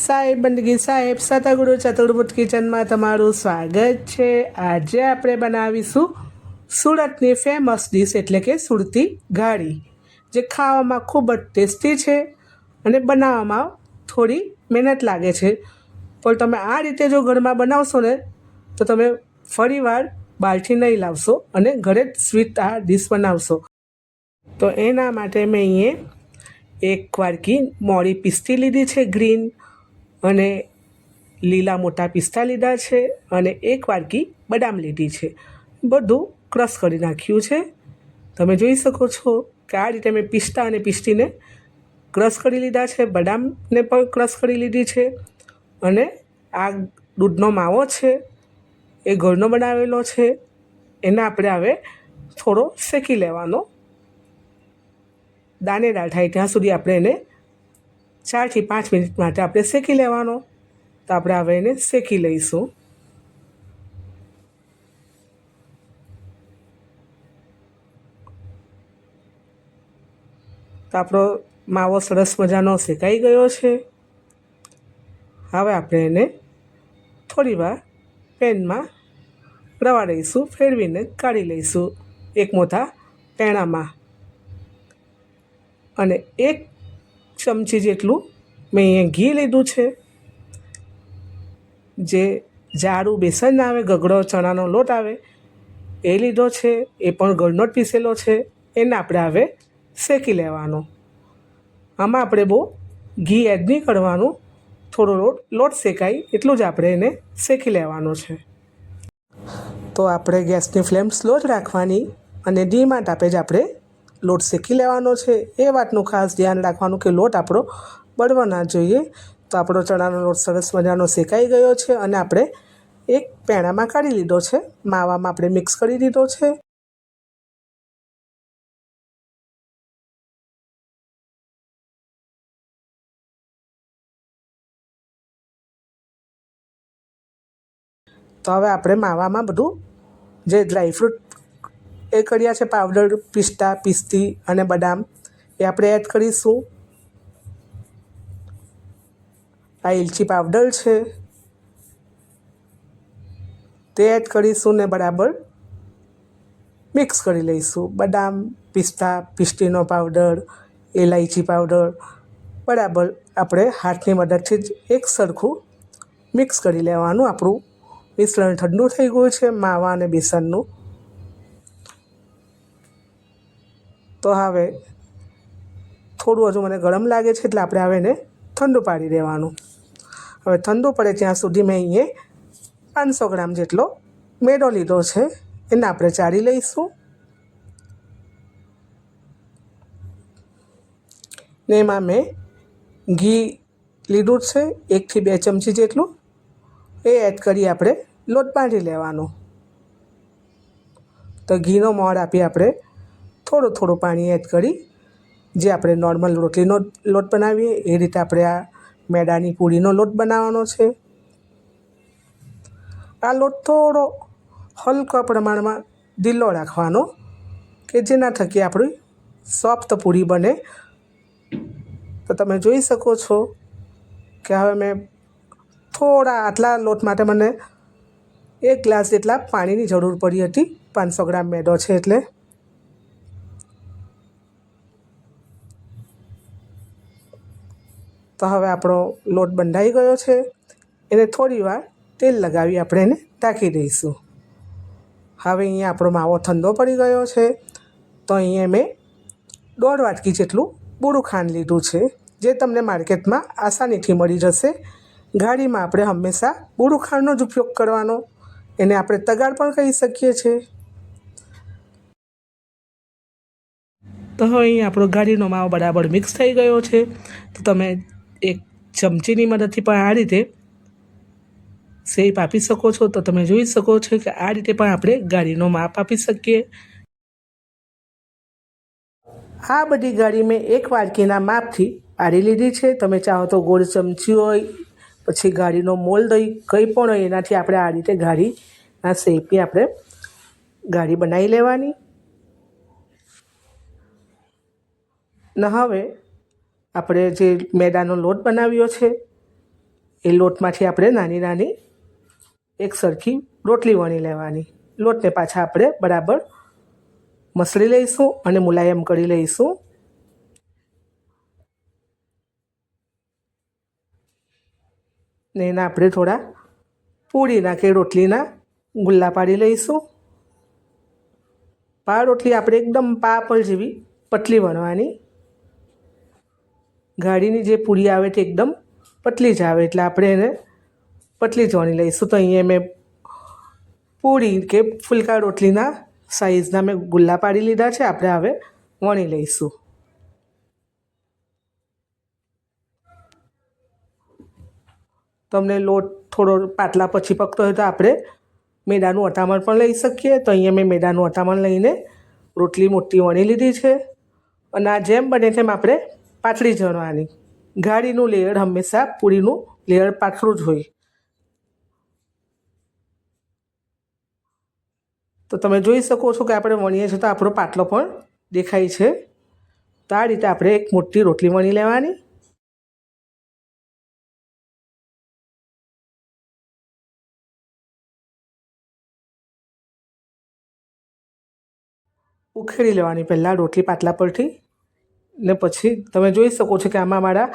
સાહેબ, બંદગી સાહેબ સતગુરુ ચતુર્ભુજ કિચનમાં તમારું સ્વાગત છે. આજે આપણે બનાવીશું સુરતની ફેમસ ડીશ એટલે કે સુરતી ગાળી, જે ખાવામાં ખૂબ જ ટેસ્ટી છે અને બનાવવામાં થોડી મહેનત લાગે છે. પણ તમે આ રીતે જો ઘરમાં બનાવશો ને, તો તમે ફરીવાર બહારથી નહીં લાવશો અને ઘરે જ સ્વીટ આ ડીશ બનાવશો. તો એના માટે મેં અહીંયા એક વાડકી મોડી પિસ્તી લીધી છે ગ્રીન અને લીલા મોટા પિસ્તા લીધા છે અને એક વાડકી બદામ લીધી છે. બધું ક્રશ કરી નાખ્યું છે. તમે જોઈ શકો છો કે આ રીતે મેં પિસ્તા અને પિસ્તીને ક્રશ કરી લીધા છે. બદામને પણ ક્રશ કરી લીધી છે અને આ દૂધનો માવો છે, એ ઘરનો બનાવેલો છે. એને આપણે હવે થોડો શેકી લેવાનો. દાનેદાર થાય ત્યાં સુધી આપણે એને ચારથી પાંચ મિનિટ માટે આપણે શેકી લેવાનો. તો આપણે હવે એને શેકી લઈશું. તો આપણો માવો સરસ મજાનો શેકાઈ ગયો છે. હવે આપણે એને થોડી વાર પેનમાં રવા ફેરવીને કાઢી લઈશું. એક મોટા પેણામાં અને એક ચમચી જેટલું મેં અહીંયા ઘી લીધું છે. જે જાડું બેસન આવે, ગગડો ચણાનો લોટ આવે, એ લીધો છે. એ પણ ઘરનો જ પીસેલો છે. એને આપણે હવે શેકી લેવાનો. આમાં આપણે બહુ ઘી એડ નહીં કરવાનું. થોડો લોટ લોટ શેકાય એટલું જ આપણે એને શેકી લેવાનો છે. તો આપણે ગેસની ફ્લેમ સ્લો જ રાખવાની અને ધીમા તાપે જ આપણે લોટ શેકી લેવાનો છે. એ વાતનું ખાસ ધ્યાન રાખવાનું કે લોટ આપણો બળવો ના જોઈએ. તો આપણો ચણાનો લોટ સરસ મજાનો શેકાઈ ગયો છે અને આપણે એક પેણામાં કાઢી લીધો છે. માવામાં આપણે મિક્સ કરી દીધો છે. તો હવે આપણે માવામાં બધું જે ડ્રાયફ્રૂટ એ કર્યા છે પાવડર, પિસ્તા, પિસ્તી અને બદામ. એ આપણે એડ કરીશું. આ ઇલચી પાવડર છે. તે એડ કરીશું ને બરાબર મિક્સ કરી લઈશું. બદામ, પિસ્તા, પિસ્તીનો પાવડર ઇલાયચી પાવડર, બરાબર આપણે હાથની મદદથી જ એક સરખું મિક્સ કરી લેવાનું. આપણું મિશ્રણ ઠંડુ થઈ ગયું છે, માવા અને બેસનનું. તો હવે થોડું હજુ મને ગરમ લાગે છે એટલે આપણે હવે એને ઠંડુ પાડી દેવાનું. હવે ઠંડુ પડે ત્યાં સુધી મેં અહીંયા પાંચસો ગ્રામ જેટલો મેડો લીધો છે. એને આપણે ચાળી લઈશું. ને એમાં મેં ઘી લીધું છે, એકથી બે ચમચી જેટલું. એ એડ કરી આપણે લોટ બાંધી લેવાનો. તો ઘીનો મોડ આપી આપણે થોડું થોડું પાણી એડ કરી જે આપણે નોર્મલ રોટલીનો લોટ બનાવીએ, એ રીતે આપણે આ મેદાની પૂરીનો લોટ બનાવવાનો છે. આ લોટ થોડો હલકા પ્રમાણમાં ઢીલો રાખવાનો કે જેના થકી આપણી સોફ્ટ પૂરી બને. તો તમે જોઈ શકો છો કે હવે મેં થોડા આટલા લોટ માટે મને એક ગ્લાસ જેટલા પાણીની જરૂર પડી હતી. પાંચસો ગ્રામ મેદો છે એટલે. તો હવે આપણો લોટ બંધાઈ ગયો છે. એને થોડી વાર તેલ લગાવી આપણે એને ઢાંકી દઈશું. હવે અહીંયા આપણો માવો ઠંડો પડી ગયો છે. તો અહીંયા મેં દોઢ વાટકી જેટલું બુરું ખાંડ લીધું છે, જે તમને માર્કેટમાં આસાનીથી મળી જશે. ગાડીમાં આપણે હંમેશા બુરું ખાંડનો જ ઉપયોગ કરવાનો. એને આપણે તગાડ પણ કહી શકીએ છીએ. તો હવે અહીં આપણો ગાડીનો માવો બરાબર મિક્સ થઈ ગયો છે. તો તમે એક ચમચીની મદદથી પણ આ રીતે શેપ આપી શકો છો. તો તમે જોઈ શકો છો કે આ રીતે પણ આપણે ગાડીનો માપ આપી શકીએ. આ બધી ગાડી મેં એક વાડકીના માપથી પાડી લીધી છે. તમે ચાહો તો ગોળ ચમચી હોય, પછી ગાડીનો મોલ્ડ હોય, કંઈ પણ હોય, એનાથી આપણે આ રીતે ગાડીના શેપની આપણે ગાડી બનાવી લેવાની. ને હવે આપણે જે મેદાનો લોટ બનાવ્યો છે, એ લોટમાંથી આપણે નાની નાની એક સરખી રોટલી વણી લેવાની. લોટને પાછા આપણે બરાબર મસળી લઈશું અને મુલાયમ કરી લઈશું. ને એના આપણે થોડા પૂરીના કે રોટલીના ગુલ્લા પાડી લઈશું. પા રોટલી આપણે એકદમ પાપડ જેવી પતલી વણવાની. ગાડીની જે પૂરી આવે તે એકદમ પતલી જ આવે એટલે આપણે એને પતલી જ વણી લઈશું. તો અહીંયા મેં પૂરી કે ફુલકા રોટલીના સાઈઝના મેં ગુલ્લા પાડી લીધા છે. આપણે હવે વણી લઈશું. તમને લોટ થોડો પાતળા પછી પકતો હોય તો આપણે મેદાનું અટામણ પણ લઈ શકીએ. તો અહીંયા મેં મેદાનું અટામણ લઈને રોટલી મોટી વણી લીધી છે. અને આ જેમ બને તેમ આપણે પાતળી જણવાની ગાડીનું લેયર હંમેશા પૂરીનું લેયર પાતળું જ હોય. તો તમે જોઈ શકો છો કે આપણે વણીએ છીએ તો આપણો પાટલો પણ દેખાય છે. તો આ રીતે આપણે એક મોટી રોટલી વણી લેવાની. ઉખેડી લેવાની પહેલાં રોટલી પાટલા પરથી. ને પછી તમે જોઈ શકો છો કે આમાં મારા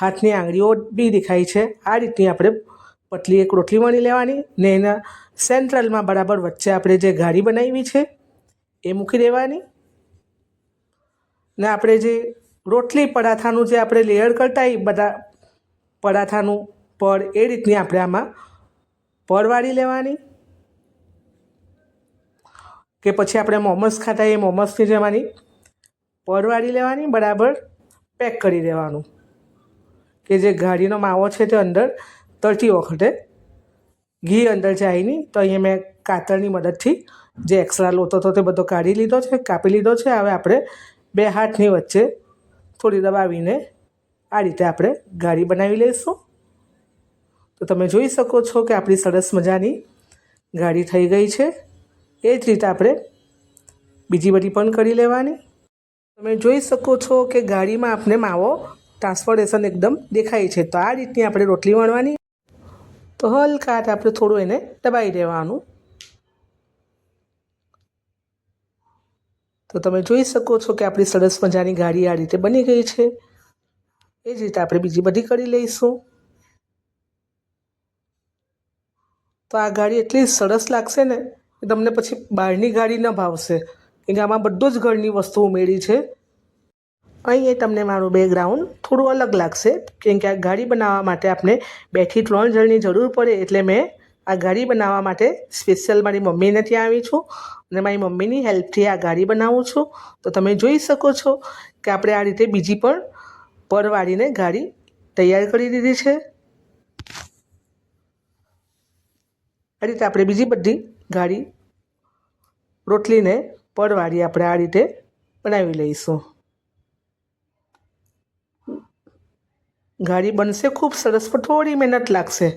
હાથની આંગળીઓ બી દેખાય છે. આ રીતની આપણે પતલી એક રોટલી વણી લેવાની ને એના સેન્ટ્રલમાં બરાબર વચ્ચે આપણે જે ગાડી બનાવી છે એ મૂકી દેવાની. ને આપણે જે રોટલી પરાઠાનું જે આપણે લેયર કરતા એ બધા પરાઠાનું પડ એ રીતની આપણે આમાં પડ વાળી લેવાની. કે પછી આપણે મોમસ ખાતા એ મોમસની જેમાંની પડ વાળી લેવાની, બરાબર પેક કરી દેવાનું. કે જે ગાડીનો માવો છે તે અંદર તળતી વખતે ઘી અંદર જાય નહીં તો અહીંયા મેં કાતરની મદદથી જે એક્સ્ટ્રા લોતો હતો તે બધો કાઢી લીધો છે, કાપી લીધો છે. હવે આપણે બે હાથની વચ્ચે થોડી દબાવીને આ રીતે આપણે ગાડી બનાવી લઈશું. તો તમે જોઈ શકો છો કે આપણી સરસ મજાની ગાડી થઈ ગઈ છે. એ જ રીતે આપણે બીજી બધી પણ કરી લેવાની. તમે જોઈ શકો છો કે ગાડીમાં આપણે માવો ટ્રાન્સફોર્ટેશન એકદમ દેખાય છે. તો આ રીતની આપણે રોટલી વણવાની. તો હલકા હાથે આપણે થોડું એને દબાવી દેવાનું. તો તમે જોઈ શકો છો કે આપણી સરસ મજાની ગાડી આ રીતે બની ગઈ છે. એ જ રીતે આપણે બીજી બધી કરી લઈશું. તો આ ગાડી એટલી સરસ લાગશે ને કે તમને પછી બહારની ગાડી ન ભાવશે. કે આમાં બધું જ ઘરની વસ્તુ ઉમેરી છે. અહીં તમને મારું બેકગ્રાઉન્ડ થોડું અલગ લાગશે, કેમ કે આ ગાડી બનાવવા માટે આપણે બેથી ત્રણ જણની જરૂર પડે એટલે મેં આ ગાડી બનાવવા માટે સ્પેશિયલ મારી મમ્મીને ત્યાં આવી છું અને મારી મમ્મીની હેલ્પથી આ ગાડી બનાવું છું. તો તમે જોઈ શકો છો કે આપણે આ રીતે બીજી પણ પર વાળીને ગાડી તૈયાર કરી દીધી છે. આ રીતે આપણે બીજી બધી ગાડી રોટલીને પડવાળી આપણે આ રીતે બનાવી લઈશું. ગાડી બનશે ખૂબ સરસ, પણ થોડી મહેનત લાગશે.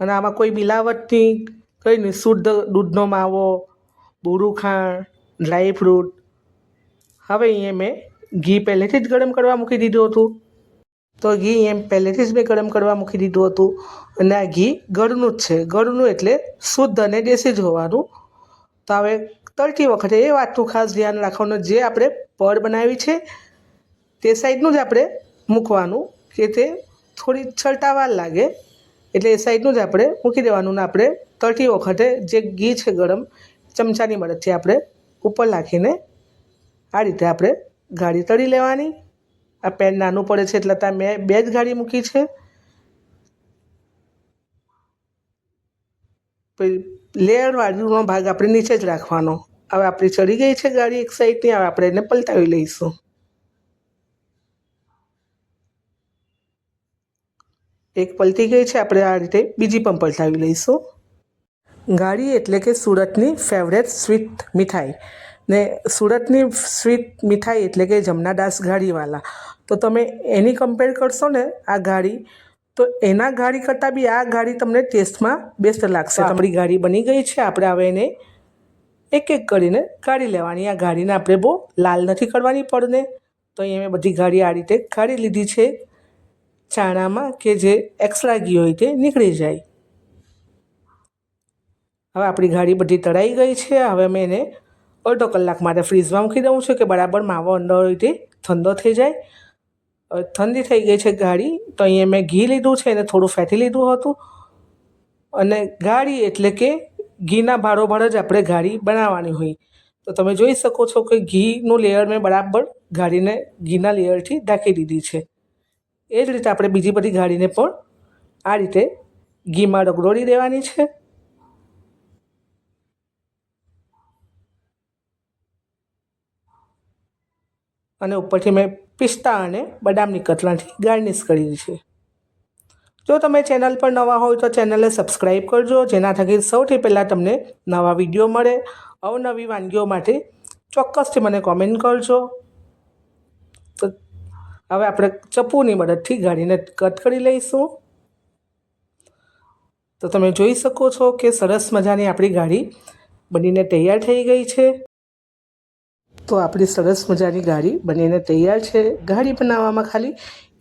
અને આમાં કોઈ મિલાવટની કંઈ નહીં. શુદ્ધ દૂધનો માવો, બુરું ખાંડ ડ્રાય ફ્રૂટ. હવે અહીંયા મેં ઘી પહેલેથી જ ગરમ કરવા મૂકી દીધું હતું. તો ઘી એમ પહેલેથી જ મેં ગરમ કરવા મૂકી દીધું હતું. અને આ ઘી ગળનું જ છે. ગળનું એટલે શુદ્ધ અને દેશી જ હોવાનું તો હવે તળતી વખતે એ વાતનું ખાસ ધ્યાન રાખવાનું જે આપણે પડ બનાવી છે, તે સાઈડનું જ આપણે મૂકવાનું કે તે થોડી છલટાવાર લાગે. એટલે એ સાઈડનું જ આપણે મૂકી દેવાનું ને આપણે તળતી વખતે જે ઘી છે ગરમ, ચમચાની મદદથી આપણે ઉપર નાખીને આ રીતે આપણે ગાડી તળી લેવાની. આ પેન નાનું પડે છે એટલે ત્યાં મેં બે જ ગાડી મૂકી છે. પછી લેયરવાળીનો ભાગ આપણે નીચે જ રાખવાનો. હવે આપણી ચડી ગઈ છે ગાડી એક સાઈડની હવે આપણે એને પલટાવી લઈશું. એક પલટી ગઈ છે, આપણે આ રીતે બીજી પણ પલટાવી લઈશું. ગાડી એટલે કે સુરતની ફેવરેટ સ્વીટ મીઠાઈ. ને સુરતની સ્વીટ મીઠાઈ એટલે કે જમનાદાસ ગાડીવાલા. તો તમે એની કમ્પેર કરશો ને, આ ગાડી તો એના ગાડી કરતાં બી આ ગાડી તમને ટેસ્ટમાં બેસ્ટ લાગશે. તમારી ગાડી બની ગઈ છે આપણે હવે એને એક એક કરીને કાઢી લેવાની. આ ગાડીને આપણે બહુ લાલ નથી કરવાની પડને. તો અહીં મેં બધી ગાડી આ રીતે કાઢી લીધી છે. ચાણામાં કે જે એક્સ્ટ્રા ઘી હોય તે નીકળી જાય. હવે આપણી ગાડી બધી તળાઈ ગઈ છે. હવે મેં એને અડધો કલાક માટે ફ્રીઝમાં મૂકી દઉં છું કે બરાબર માવો અંદર હોય તે ઠંડો થઈ જાય. ઠંડી થઈ ગઈ છે ગાડી, તો અહીંયા મેં ઘી લીધું છે અને થોડું ફેટી લીધું હતું. અને ગાળી એટલે કે ઘીના ભારોભાર જ આપણે ગાળી બનાવવાની હોય. તો તમે જોઈ શકો છો કે ઘીનું લેયર મેં બરાબર ગાળીને ઘીના લેયરથી ઢાંકી દીધી છે. એ જ રીતે આપણે બીજી બધી ગાળીને પણ આ રીતે ઘીમાં રગડોળી દેવાની છે. અને ઉપરથી મેં પિસ્તા અને બદામની કતરાથી ગાર્નિશ કરી છે. જો તમે ચેનલ પર નવા હોય તો ચેનલને સબસ્ક્રાઈબ કરજો, જેના થકી સૌથી પહેલાં તમને નવા વીડિયો મળે. અવનવી વાનગીઓ માટે ચોક્કસથી મને કોમેન્ટ કરજો. તો હવે આપણે ચપ્પુની મદદથી ગાડીને કટ કરી લઈશું. તો તમે જોઈ શકો છો કે સરસ મજાની આપણી ગાડી બનીને તૈયાર થઈ ગઈ છે. તો આપણી સરસ મજાની ગાડી બનીને તૈયાર છે. ગાડી બનાવવામાં ખાલી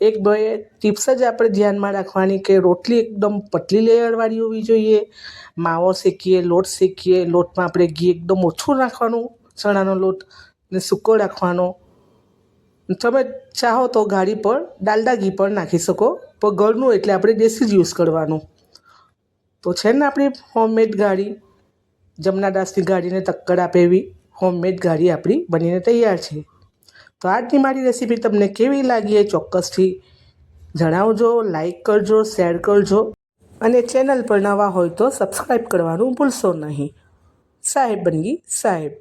એક બે ટિપ્સ જ આપણે ધ્યાનમાં રાખવાની કે રોટલી એકદમ પતલી લેયરવાળી હોવી જોઈએ. માવો શેકીએ, લોટ શેકીએ, લોટમાં આપણે ઘી એકદમ ઓછું નાખવાનું, ચણાનો લોટ ને સૂકો રાખવાનો. તમે ચાહો તો ગાડી પર ડાલડા ઘી પણ નાખી શકો, પણ ઘરનું એટલે આપણે દેશી જ યુઝ કરવાનું. તો છે ને આપણી હોમમેડ ગાડી, જમનાદાસની ગાડીને ટક્કર આપે એવી હોમમેડ ગાડી આપણી બનીને તૈયાર છે. તો આજની મારી રેસીપી તમને કેવી લાગી એ ચોક્કસથી જણાવજો લાઈક કરજો શેર કરજો અને ચેનલ પર નવા હોય તો સબસ્ક્રાઈબ કરવાનું ભૂલશો નહીં. સાહેબ બનગી સાહેબ.